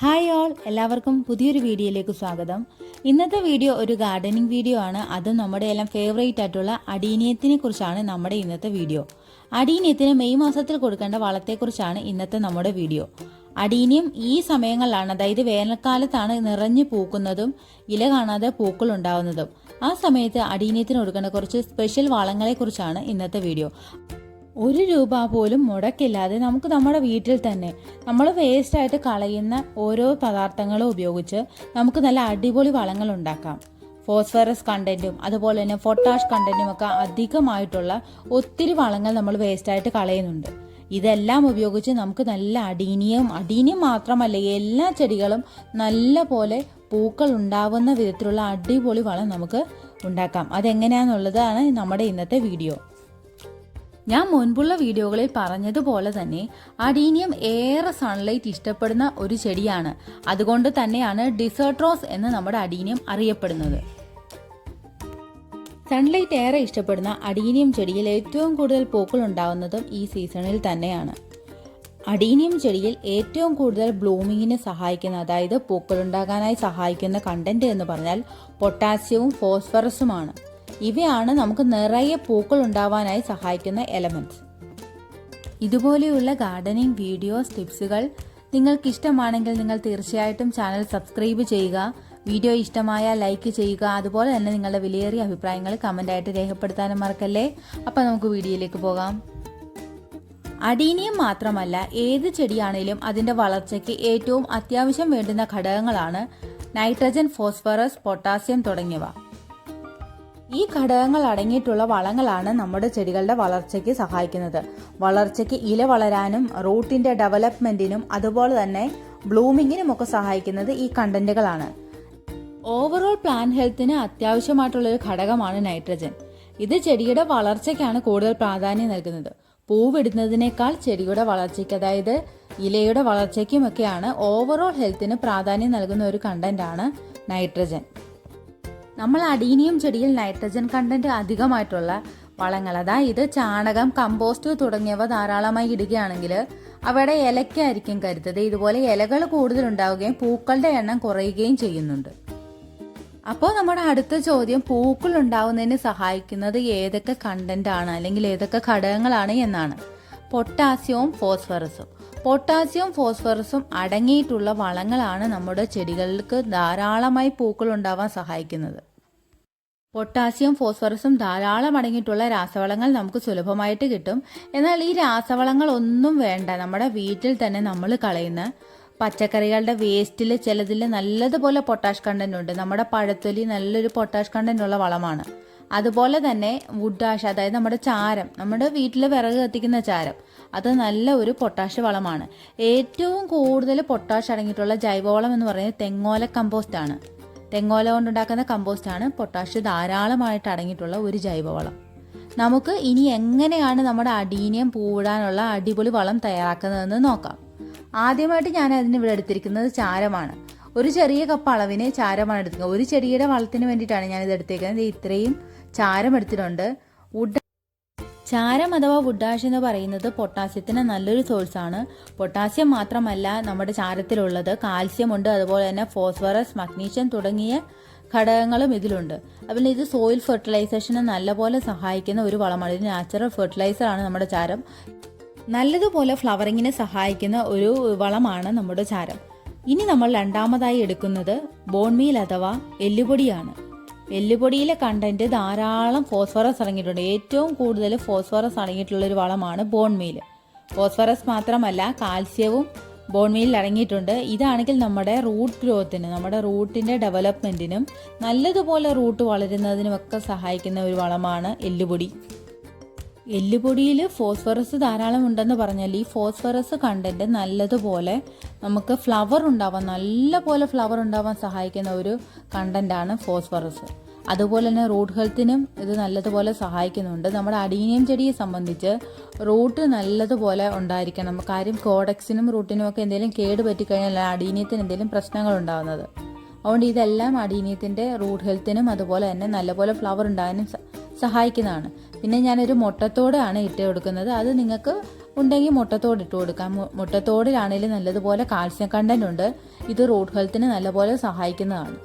Hi all എല്ലാവർക്കും പുതിയൊരു വീഡിയോയിലേക്ക് സ്വാഗതം. ഇന്നത്തെ വീഡിയോ ഒരു ഗാർഡനിങ് വീഡിയോ ആണ്. അതും നമ്മുടെ എല്ലാം ഫേവറേറ്റ് ആയിട്ടുള്ള അടീനിയത്തിനെ കുറിച്ചാണ് നമ്മുടെ ഇന്നത്തെ വീഡിയോ. അടീനിയത്തിന് മെയ് മാസത്തിൽ കൊടുക്കേണ്ട വളത്തെക്കുറിച്ചാണ് ഇന്നത്തെ നമ്മുടെ വീഡിയോ. അടീനിയം ഈ സമയങ്ങളിലാണ് അതായത് വേനൽക്കാലത്താണ് നിറഞ്ഞു പൂക്കുന്നതും ഇല കാണാതെ പൂക്കൾ ഉണ്ടാവുന്നതും. ആ സമയത്ത് അടീനിയത്തിന് കൊടുക്കേണ്ട കുറച്ച് സ്പെഷ്യൽ വളങ്ങളെക്കുറിച്ചാണ് ഇന്നത്തെ വീഡിയോ. ഒരു രൂപ പോലും മുടക്കില്ലാതെ നമുക്ക് നമ്മുടെ വീട്ടിൽ തന്നെ നമ്മൾ വേസ്റ്റായിട്ട് കളയുന്ന ഓരോ പദാർത്ഥങ്ങളും ഉപയോഗിച്ച് നമുക്ക് നല്ല അടിപൊളി വളങ്ങൾ ഉണ്ടാക്കാം. ഫോസ്ഫറസ് കണ്ടന്റും അതുപോലെ തന്നെ പൊട്ടാഷ് കണ്ടന്റും ഒക്കെ അധികമായിട്ടുള്ള ഒത്തിരി വളങ്ങൾ നമ്മൾ വേസ്റ്റായിട്ട് കളയുന്നുണ്ട്. ഇതെല്ലാം ഉപയോഗിച്ച് നമുക്ക് നല്ല അടീനിയം അടീനിയം മാത്രമല്ല എല്ലാ ചെടികളും നല്ല പോലെ പൂക്കൾ ഉണ്ടാവുന്ന വിധത്തിലുള്ള അടിപൊളി വളം നമുക്ക് ഉണ്ടാക്കാം. അതെങ്ങനെയാണെന്നുള്ളതാണ് നമ്മുടെ ഇന്നത്തെ വീഡിയോ ഞാൻ മുൻപുള്ള വീഡിയോകളിൽ പറഞ്ഞതുപോലെ തന്നെ അഡീനിയം ഏറെ സൺലൈറ്റ് ഇഷ്ടപ്പെടുന്ന ഒരു ചെടിയാണ്. അതുകൊണ്ട് തന്നെയാണ് ഡിസേർട്രോസ് എന്ന് നമ്മുടെ അഡീനിയം അറിയപ്പെടുന്നത്. സൺലൈറ്റ് ഏറെ ഇഷ്ടപ്പെടുന്ന അഡീനിയം ചെടിയിൽ ഏറ്റവും കൂടുതൽ പൂക്കൾ ഉണ്ടാകുന്നതും ഈ സീസണിൽ തന്നെയാണ്. അഡീനിയം ചെടിയിൽ ഏറ്റവും കൂടുതൽ ബ്ലൂമിങ്ങിന് സഹായിക്കുന്ന അതായത് പൂക്കൾ ഉണ്ടാകാനായി സഹായിക്കുന്ന കണ്ടന്റ് എന്ന് പറഞ്ഞാൽ പൊട്ടാസ്യവും ഫോസ്ഫറസുമാണ് ഇവയാണ് നമുക്ക് നിറയെ പൂക്കൾ ഉണ്ടാവാനായി സഹായിക്കുന്ന എലമെന്റ്സ് ഇതുപോലെയുള്ള ഗാർഡനിങ് വീഡിയോസ് ടിപ്സുകൾ നിങ്ങൾക്ക് ഇഷ്ടമാണെങ്കിൽ നിങ്ങൾ തീർച്ചയായിട്ടും ചാനൽ സബ്സ്ക്രൈബ് ചെയ്യുക. വീഡിയോ ഇഷ്ടമായ ലൈക്ക് ചെയ്യുക. അതുപോലെ തന്നെ നിങ്ങളുടെ വിലയേറിയ അഭിപ്രായങ്ങൾ കമന്റായിട്ട് രേഖപ്പെടുത്താനും മറക്കല്ലേ? അപ്പം നമുക്ക് വീഡിയോയിലേക്ക് പോകാം. അടീനിയം മാത്രമല്ല ഏത് ചെടിയാണേലും അതിന്റെ വളർച്ചയ്ക്ക് ഏറ്റവും അത്യാവശ്യം വേണ്ടുന്ന ഘടകങ്ങളാണ് നൈട്രജൻ ഫോസ്ഫറസ് പൊട്ടാസ്യം തുടങ്ങിയവ. ഈ ഘടകങ്ങൾ അടങ്ങിയിട്ടുള്ള വളങ്ങളാണ് നമ്മുടെ ചെടികളുടെ വളർച്ചയ്ക്ക് സഹായിക്കുന്നത്. വളർച്ചയ്ക്ക് ഇല വളരാനും റൂട്ടിന്റെ ഡെവലപ്മെന്റിനും അതുപോലെ തന്നെ ബ്ലൂമിങ്ങിനും ഒക്കെ സഹായിക്കുന്നത് ഈ കണ്ടന്റുകളാണ്. ഓവറോൾ പ്ലാന്റ് ഹെൽത്തിന് അത്യാവശ്യമായിട്ടുള്ള ഒരു ഘടകമാണ് നൈട്രജൻ. ഇത് ചെടിയുടെ വളർച്ചയ്ക്കാണ് കൂടുതൽ പ്രാധാന്യം നൽകുന്നത്. പൂവിടുന്നതിനേക്കാൾ ചെടിയുടെ വളർച്ചയ്ക്ക് അതായത് ഇലയുടെ വളർച്ചയ്ക്കുമൊക്കെയാണ് ഓവറോൾ ഹെൽത്തിന് പ്രാധാന്യം നൽകുന്ന ഒരു കണ്ടന്റാണ് നൈട്രജൻ. നമ്മൾ അടീനിയം ചെടിയിൽ നൈട്രജൻ കണ്ടന്റ് അധികമായിട്ടുള്ള വളങ്ങൾ അതായത് ചാണകം കമ്പോസ്റ്റ് തുടങ്ങിയവ ധാരാളമായി ഇടുകയാണെങ്കിൽ അവയുടെ ഇലയ്ക്കായിരിക്കും കരുത്തത് ഇതുപോലെ ഇലകൾ കൂടുതൽ ഉണ്ടാവുകയും പൂക്കളുടെ എണ്ണം കുറയുകയും ചെയ്യുന്നുണ്ട്. അപ്പോൾ നമ്മുടെ അടുത്ത ചോദ്യം പൂക്കൾ ഉണ്ടാവുന്നതിന് സഹായിക്കുന്നത് ഏതൊക്കെ കണ്ടന്റ് ആണ്? അല്ലെങ്കിൽ ഏതൊക്കെ ഘടകങ്ങളാണ് എന്നാണ്. പൊട്ടാസ്യവും ഫോസ്ഫറസും. പൊട്ടാസ്യവും ഫോസ്ഫറസും അടങ്ങിയിട്ടുള്ള വളങ്ങളാണ് നമ്മുടെ ചെടികൾക്ക് ധാരാളമായി പൂക്കൾ ഉണ്ടാവാൻ സഹായിക്കുന്നത്. പൊട്ടാസ്യം ഫോസ്ഫറസും ധാരാളം അടങ്ങിയിട്ടുള്ള രാസവളങ്ങൾ നമുക്ക് സുലഭമായിട്ട് കിട്ടും. എന്നാൽ ഈ രാസവളങ്ങൾ ഒന്നും വേണ്ട. നമ്മുടെ വീട്ടിൽ തന്നെ നമ്മൾ കളയുന്ന പച്ചക്കറികളുടെ വേസ്റ്റിൽ ചിലതിൽ നല്ലതുപോലെ പൊട്ടാഷ് കണ്ടന്റ് ഉണ്ട്. നമ്മുടെ പഴത്തൊലി നല്ലൊരു പൊട്ടാഷ് കണ്ടന്റ് ഉള്ള വളമാണ്. അതുപോലെ തന്നെ വുഡാഷ് അതായത് നമ്മുടെ ചാരം. നമ്മുടെ വീട്ടിൽ വിറക് കത്തിക്കുന്ന ചാരം. അത് നല്ല ഒരു പൊട്ടാഷ് വളമാണ്. ഏറ്റവും കൂടുതൽ പൊട്ടാഷ് അടങ്ങിയിട്ടുള്ള ജൈവവളം എന്ന് പറയുന്നത് തെങ്ങോല കമ്പോസ്റ്റ് ആണ് തെങ്ങോല കൊണ്ടുണ്ടാക്കുന്ന ആണ് പൊട്ടാഷ് ധാരാളമായിട്ട് അടങ്ങിയിട്ടുള്ള ഒരു ജൈവവളം. നമുക്ക് ഇനി എങ്ങനെയാണ് നമ്മുടെ അടീനിയം പൂവിടാനുള്ള അടിപൊളി വളം തയ്യാറാക്കുന്നതെന്ന് നോക്കാം. ആദ്യമായിട്ട് ഞാൻ അതിന് ഇവിടെ എടുത്തിരിക്കുന്നത് ചാരമാണ്. ഒരു ചെറിയ കപ്പ് അളവിന് ചാരമാണ് എടുത്തിരിക്കുന്നത്. ഒരു ചെടിയുടെ വളത്തിന് വേണ്ടിയിട്ടാണ് ഞാൻ ഇത് എടുത്തേക്കുന്നത്. ഇത്രയും ചാരം എടുത്തിട്ടുണ്ട്. വുഡ് ചാരം അഥവാ വുഡാഷ് എന്ന് പറയുന്നത് പൊട്ടാസ്യത്തിന് നല്ലൊരു സോഴ്സാണ് പൊട്ടാസ്യം മാത്രമല്ല നമ്മുടെ ചാരത്തിലുള്ളത്. കാൽസ്യം ഉണ്ട് അതുപോലെ തന്നെ ഫോസ്ഫറസ് മഗ്നീഷ്യം തുടങ്ങിയ ഘടകങ്ങളും ഇതിലുണ്ട്. അതുപോലെ ഇത് സോയിൽ ഫെർട്ടിലൈസേഷന് നല്ലപോലെ സഹായിക്കുന്ന ഒരു വളമാണ്. ഇത് നാച്ചുറൽ ഫെർട്ടിലൈസർ ആണ് നമ്മുടെ ചാരം. നല്ലതുപോലെ ഫ്ലവറിങ്ങിനെ സഹായിക്കുന്ന ഒരു വളമാണ് നമ്മുടെ ചാരം. ഇനി നമ്മൾ രണ്ടാമതായി എടുക്കുന്നത് ബോൺമീൽ അഥവാ എല്ലുപൊടിയാണ്. എല്ലുപൊടിയിലെ കണ്ടന്റ് ധാരാളം ഫോസ്ഫറസ് അടങ്ങിയിട്ടുണ്ട്. ഏറ്റവും കൂടുതൽ ഫോസ്ഫറസ് അടങ്ങിയിട്ടുള്ള ഒരു വളമാണ് ബോൺമീൽ ഫോസ്ഫറസ് മാത്രമല്ല കാൽസ്യവും ബോൺമീലിൽ അടങ്ങിയിട്ടുണ്ട്. ഇതാണെങ്കിൽ നമ്മുടെ റൂട്ട് ഗ്രോത്തിന് നമ്മുടെ റൂട്ടിന്റെ ഡെവലപ്മെന്റിനും നല്ലതുപോലെ റൂട്ട് വളരുന്നതിനുമൊക്കെ സഹായിക്കുന്ന ഒരു വളമാണ് എല്ലുപൊടി എല്ലുപൊടിയിൽ ഫോസ്ഫറസ് ധാരാളം ഉണ്ടെന്ന് പറഞ്ഞാൽ ഈ ഫോസ്ഫറസ് കണ്ടന്റ് നല്ലതുപോലെ നമുക്ക് ഫ്ലവർ ഉണ്ടാവാൻ നല്ല പോലെ ഫ്ലവർ ഉണ്ടാവാൻ സഹായിക്കുന്ന ഒരു കണ്ടന്റാണ് ഫോസ്ഫറസ്. അതുപോലെ തന്നെ റൂട്ട് ഹെൽത്തിനും ഇത് നല്ലതുപോലെ സഹായിക്കുന്നുണ്ട്. നമ്മുടെ അടീനിയം ചെടിയെ സംബന്ധിച്ച് റൂട്ട് നല്ലതുപോലെ ഉണ്ടായിരിക്കണം. കാര്യം കോഡക്സിനും റൂട്ടിനും ഒക്കെ എന്തെങ്കിലും കേട് പറ്റിക്കഴിഞ്ഞാൽ അടീനിയത്തിന് എന്തെങ്കിലും പ്രശ്നങ്ങൾ ഉണ്ടാകുന്നത് അതുകൊണ്ട് ഇതെല്ലാം അടീനിയത്തിന്റെ റൂട്ട് ഹെൽത്തിനും അതുപോലെ തന്നെ നല്ലപോലെ ഫ്ലവർ ഉണ്ടാകാനും സഹായിക്കുന്നതാണ്. പിന്നെ ഞാനൊരു മുട്ടത്തോടാണ് ഇട്ട് കൊടുക്കുന്നത്. അത് നിങ്ങൾക്ക് ഉണ്ടെങ്കിൽ മുട്ടത്തോട് ഇട്ട് കൊടുക്കാം. മുട്ടത്തോടിലാണെങ്കിലും നല്ലതുപോലെ കാൽസ്യം കണ്ടന്റ് ഉണ്ട് ഇത് റൂട്ട് ഹെൽത്തിന് നല്ലപോലെ സഹായിക്കുന്നതാണ്.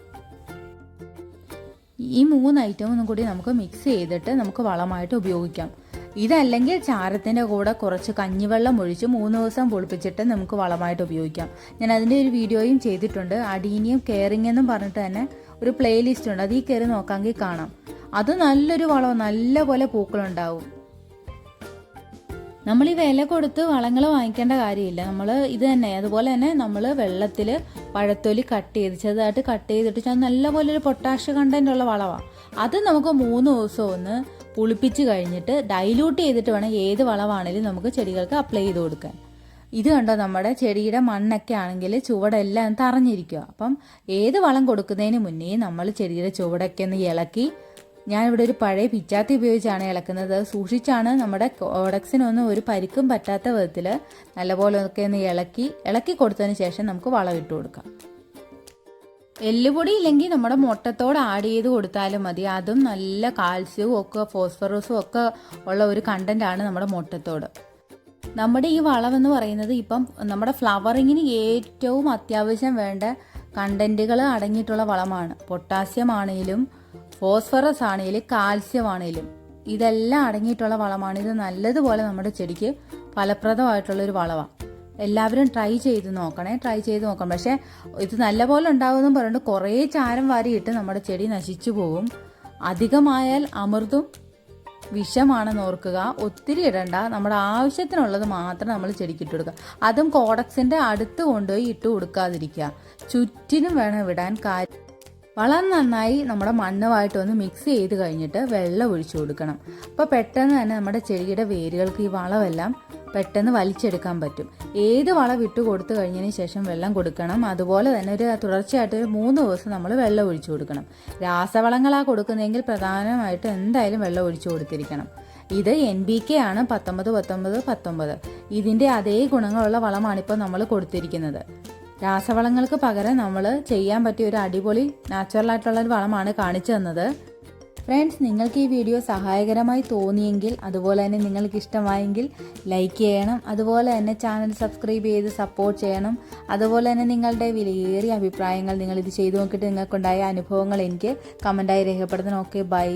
ഈ മൂന്ന് ഐറ്റം ഒന്നും കൂടി നമുക്ക് മിക്സ് ചെയ്തിട്ട് നമുക്ക് വളമായിട്ട് ഉപയോഗിക്കാം. ഇതല്ലെങ്കിൽ ചാരത്തിന്റെ കൂടെ കുറച്ച് കഞ്ഞിവെള്ളം ഒഴിച്ച് മൂന്ന് ദിവസം പൊളിപ്പിച്ചിട്ട് നമുക്ക് വളമായിട്ട് ഉപയോഗിക്കാം. ഞാൻ അതിന്റെ ഒരു വീഡിയോയും ചെയ്തിട്ടുണ്ട്. അടീനിയും കെയറിംഗ് എന്നും പറഞ്ഞിട്ട് തന്നെ ഒരു പ്ലേലിസ്റ്റ് ഉണ്ട്. അത് ഈ കയറി നോക്കാമെങ്കിൽ കാണാം. അത് നല്ലൊരു വളം നല്ല പോലെ പൂക്കളുണ്ടാവും. നമ്മൾ ഈ വില കൊടുത്ത് വളങ്ങൾ വാങ്ങിക്കേണ്ട കാര്യമില്ല. നമ്മൾ ഇത് തന്നെ. അതുപോലെ തന്നെ നമ്മൾ വെള്ളത്തിൽ പഴത്തൊലി കട്ട് ചെയ്ത് ചെറുതായിട്ട് കട്ട് ചെയ്തിട്ട് നല്ല പോലെ ഒരു പൊട്ടാഷ് കണ്ടന്റ് ഉള്ള വളമാണ് അത് നമുക്ക് മൂന്ന് ദിവസം ഒന്ന് പുളിപ്പിച്ച് കഴിഞ്ഞിട്ട് ഡൈല്യൂട്ട് ചെയ്തിട്ട് വേണം ഏത് വളമാണെങ്കിലും നമുക്ക് ചെടികൾക്ക് അപ്ലൈ ചെയ്ത് കൊടുക്കാൻ. ഇത് കണ്ടോ? നമ്മുടെ ചെടിയുടെ മണ്ണൊക്കെ ആണെങ്കിൽ ചുവടെല്ലാം തറഞ്ഞിരിക്കുക അപ്പം ഏത് വളം കൊടുക്കുന്നതിന് മുന്നേ നമ്മൾ ചെടിയുടെ ചുവടൊക്കെ ഒന്ന് ഇളക്കി ഞാനിവിടെ ഒരു പഴയ പിച്ചാത്തി ഉപയോഗിച്ചാണ് ഇളക്കുന്നത്. സൂക്ഷിച്ചാണ് നമ്മുടെ കോഡക്സിനൊന്നും ഒരു പരിക്കും പറ്റാത്ത വിധത്തിൽ നല്ലപോലെ ഒക്കെ ഒന്ന് ഇളക്കി ഇളക്കി കൊടുത്തതിന് ശേഷം നമുക്ക് വളം ഇട്ട് കൊടുക്കാം. എല്ലുപൊടി ഇല്ലെങ്കിൽ നമ്മുടെ മുട്ടത്തോട് ആഡ് ചെയ്ത് കൊടുത്താലും മതി. അതും നല്ല കാൽസ്യവും ഒക്കെ ഫോസ്ഫറസും ഒക്കെ ഉള്ള ഒരു കണ്ടന്റ് ആണ് നമ്മുടെ മുട്ടത്തോട്. നമ്മുടെ ഈ വളമെന്ന് പറയുന്നത് ഇപ്പം നമ്മുടെ ഫ്ലവറിങ്ങിന് ഏറ്റവും അത്യാവശ്യം വേണ്ട കണ്ടന്റുകൾ അടങ്ങിയിട്ടുള്ള വളമാണ്. പൊട്ടാസ്യം ആണെങ്കിലും ഫോസ്ഫറസ് ആണെങ്കിലും കാൽസ്യം ആണെങ്കിലും ഇതെല്ലാം അടങ്ങിയിട്ടുള്ള വളമാണ്. ഇത് നല്ലതുപോലെ നമ്മുടെ ചെടിക്ക് ഫലപ്രദമായിട്ടുള്ള ഒരു വളമാണ് എല്ലാവരും ട്രൈ ചെയ്ത് നോക്കണേ ട്രൈ ചെയ്ത് നോക്കണം. പക്ഷേ ഇത് നല്ലപോലെ ഉണ്ടാവുമെന്ന് പറഞ്ഞിട്ട് കുറേ ചാരം വാരിയിട്ട് നമ്മുടെ ചെടി നശിച്ചു പോകും. അധികമായാൽ അമൃതും വിഷമാണെന്ന് ഓർക്കുക. ഒത്തിരി ഇടണ്ട. നമ്മുടെ ആവശ്യത്തിനുള്ളത് മാത്രം നമ്മൾ ചെടിക്ക് കൊടുക്കുക. അതും കോഡക്സിന്റെ അടുത്ത് കൊണ്ടുപോയി ഇട്ട് കൊടുക്കാതിരിക്കുക. ചുറ്റിനും വേണം വിടാൻ കാര്യം. വളം നന്നായി നമ്മുടെ മണ്ണുമായിട്ട് ഒന്ന് മിക്സ് ചെയ്ത് കഴിഞ്ഞിട്ട് വെള്ളം ഒഴിച്ചു കൊടുക്കണം. അപ്പോൾ പെട്ടെന്ന് തന്നെ നമ്മുടെ ചെടിയുടെ വേരുകൾക്ക് ഈ വളമെല്ലാം പെട്ടെന്ന് വലിച്ചെടുക്കാൻ പറ്റും. ഏത് വളം ഇട്ട് കൊടുത്തു കഴിഞ്ഞതിന് ശേഷം വെള്ളം കൊടുക്കണം. അതുപോലെ തന്നെ ഒരു തുടർച്ചയായിട്ട് ഒരു മൂന്ന് ദിവസം നമ്മൾ വെള്ളം ഒഴിച്ചു കൊടുക്കണം. രാസവളങ്ങളാണ് കൊടുക്കുന്നതെങ്കിൽ പ്രധാനമായിട്ട് എന്തായാലും വെള്ളം ഒഴിച്ചു കൊടുത്തിരിക്കണം. ഇത് എൻ ബി കെ ആണ് പത്തൊമ്പത് പത്തൊമ്പത് പത്തൊമ്പത്. ഇതിന്റെ അതേ ഗുണങ്ങളുള്ള വളമാണ് ഇപ്പോൾ നമ്മൾ കൊടുത്തിരിക്കുന്നത്. രാസവളങ്ങൾക്ക് പകരം നമ്മൾ ചെയ്യാൻ പറ്റിയ ഒരു അടിപൊളി നാച്ചുറൽ ആയിട്ടുള്ള ഒരു വളമാണ് കാണിച്ചു തന്നത്. ഫ്രണ്ട്സ് നിങ്ങൾക്ക് ഈ വീഡിയോ സഹായകരമായി തോന്നിയെങ്കിൽ അതുപോലെ തന്നെ നിങ്ങൾക്ക് ഇഷ്ടമായെങ്കിൽ ലൈക്ക് ചെയ്യണം അതുപോലെ തന്നെ ചാനൽ സബ്സ്ക്രൈബ് ചെയ്ത് സപ്പോർട്ട് ചെയ്യണം അതുപോലെ തന്നെ നിങ്ങളുടെ വിലയേറിയ അഭിപ്രായങ്ങൾ നിങ്ങൾ ഇത് ചെയ്തു നോക്കിയിട്ട് നിങ്ങൾക്കുണ്ടായ അനുഭവങ്ങൾ എനിക്ക് കമന്റായി രേഖപ്പെടുത്തണം. Okay bye